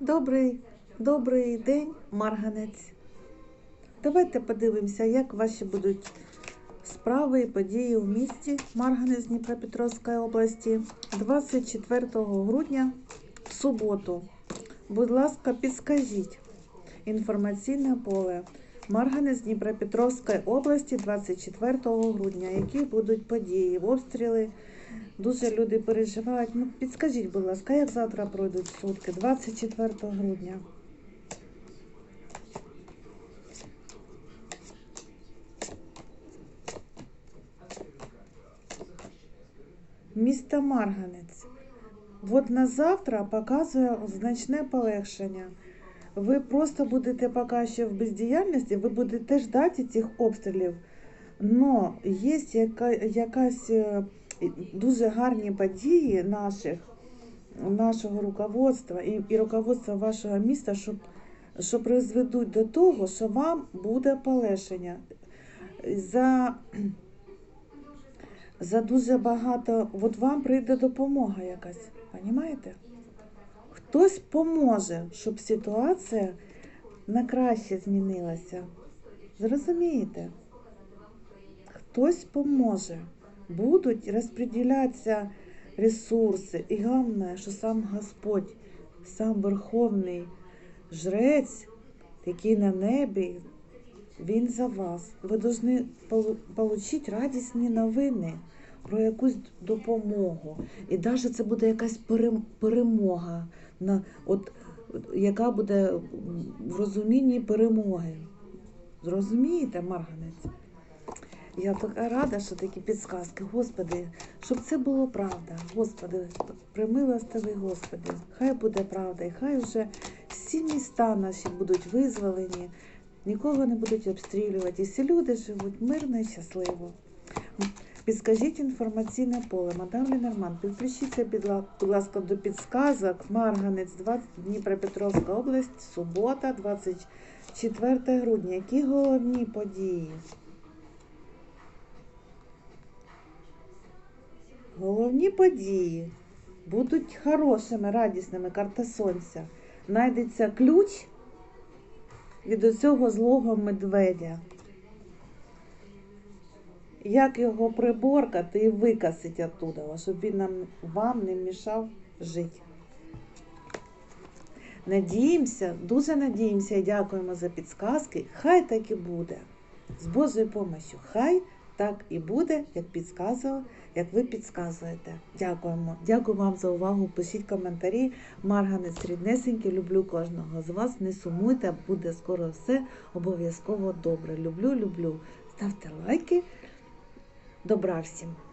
Добрий, добрий день, марганець. Давайте подивимося, як ваші будуть справи і події в місті Марганець Дніпропетровської області 24 грудня в суботу. Будь ласка, підскажіть інформаційне поле Марганець Дніпропетровської області 24 грудня. Які будуть події, обстріли? Дуже люди переживають. Ну, підскажіть, будь ласка, як завтра пройдуть сутки, 24 грудня. Місто Марганець. От на завтра показує значне полегшення. Ви просто будете поки що в бездіяльності, ви будете ждати цих обстрілів. Но є яка, якась е, дуже гарні події наших, нашого руководства і, і руководства вашого міста, щоб, що призведуть до того, що вам буде полегшення. За, за дуже багато, от вам прийде допомога якась, розумієте? Хтось поможе, щоб ситуація на краще змінилася. Зрозумієте? Хтось поможе. Будуть розподілятися ресурси. І головне, що сам Господь, сам Верховний Жрець, який на небі, Він за вас. Ви повинні отримати радісні новини про якусь допомогу. І навіть це буде якась перемога, яка буде в розумінні перемоги. Зрозумієте, Марганець? Я така рада, що такі підсказки. Господи, щоб це було правда. Господи, примилостивий Господи, хай буде правда, і хай вже всі міста наші будуть визволені, нікого не будуть обстрілювати. І всі люди живуть мирно і щасливо. Підскажіть інформаційне поле. Мадам Ленорман, підключіться, будь ласка, до підсказок. Марганець, 20 Дніпропетровська область, субота, 24 грудня. Які головні події? Головні події будуть хорошими, радісними, карта сонця. Найдеться ключ від цього злого медведя. Як його приборкати і викасити оттуда, щоб він нам, вам не мішав жити. Надіємося, дуже надіємося і дякуємо за підсказки. Хай так і буде. З Божою допомогою. Хай так і буде, як підказував, як ви підказуєте. Дякуємо. Дякую вам за увагу. Пишіть коментарі. Марганець ріднесенький, люблю кожного з вас. Не сумуйте, буде скоро все обов'язково добре. Люблю, люблю. Ставте лайки. Добра всім!